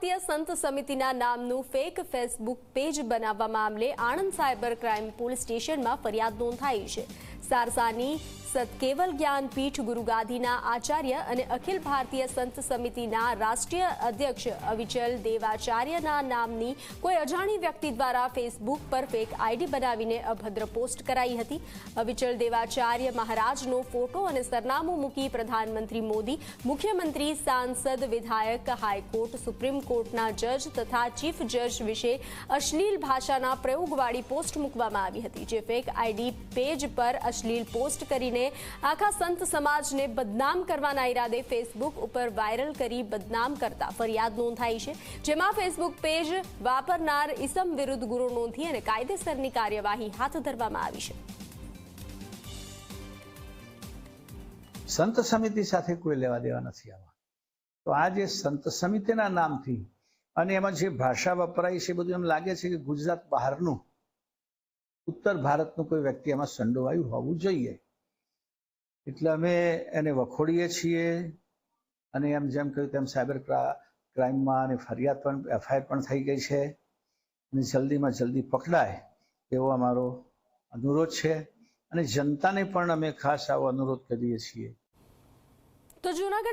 ભારતીય સંત સમિતિના નામનું ફેક ફેસબુક પેજ બનાવવા મામલે આણંદ સાયબર ક્રાઇમ પોલીસ સ્ટેશનમાં ફરિયાદ નોંધાઈ છે. સારસાની સતકેવલ જ્ઞાનપીઠ ગુરુગાદીના આચાર્ય અને અખિલ ભારતીય સંત સમિતિના રાષ્ટ્રીય અધ્યક્ષ અવિચલ દેવાચાર્યના નામની કોઈ અજાણી વ્યક્તિ દ્વારા ફેસબુક પર ફેક આઈડી બનાવીને અભદ્ર પોસ્ટ કરાઈ હતી. અવિચલ દેવાચાર્ય મહારાજનો ફોટો અને સરનામું મૂકી પ્રધાનમંત્રી મોદી, મુખ્યમંત્રી, સાંસદ, વિધાયક, હાઈકોર્ટ, સુપ્રીમ કોર્ટના જજ તથા ચીફ જજ વિશે અશ્લીલ ભાષાના પ્રયોગવાળી પોસ્ટ મૂકવામાં આવી હતી, જે ફેક આઈડી પેજ પર અશ્લીલ પોસ્ટ કરીને આખા સંત સમાજને બદનામ કરવાના ઈરાદે ફેસબુક ઉપર વાયરલ કરી બદનામ કરતા ફરિયાદ નોંધાઈ છે, જેમાં ફેસબુક પેજ વાપરનાર ઇસમ વિરુદ્ધ ગુનો નોંધી અને કાયદેસરની કાર્યવાહી હાથ ધરવામાં આવી છે. સંત સમિતિ સાથે કોઈ લેવા દેવા નથી આવા. તો આ જે સંત સમિતિના નામથી અને એમાં જે ભાષા વપરાય છે બધું એમ લાગે છે કે ગુજરાત બહારનું, ઉત્તર ભારતનું કોઈ વ્યક્તિ એમાં સંડોવાયું હોવું જોઈએ. એટલે અમે એને વખોડીએ છીએ અને એમ જેમ કહ્યું તેમ સાયબર ક્રાઇમમાં અને ફરિયાદ પણ, એફઆઈઆર પણ થઈ ગઈ છે અને જલ્દીમાં જલ્દી પકડાય એવો અમારો અનુરોધ છે અને જનતાને પણ અમે ખાસ આવો અનુરોધ કરીએ છીએ. તો જૂનાગઢ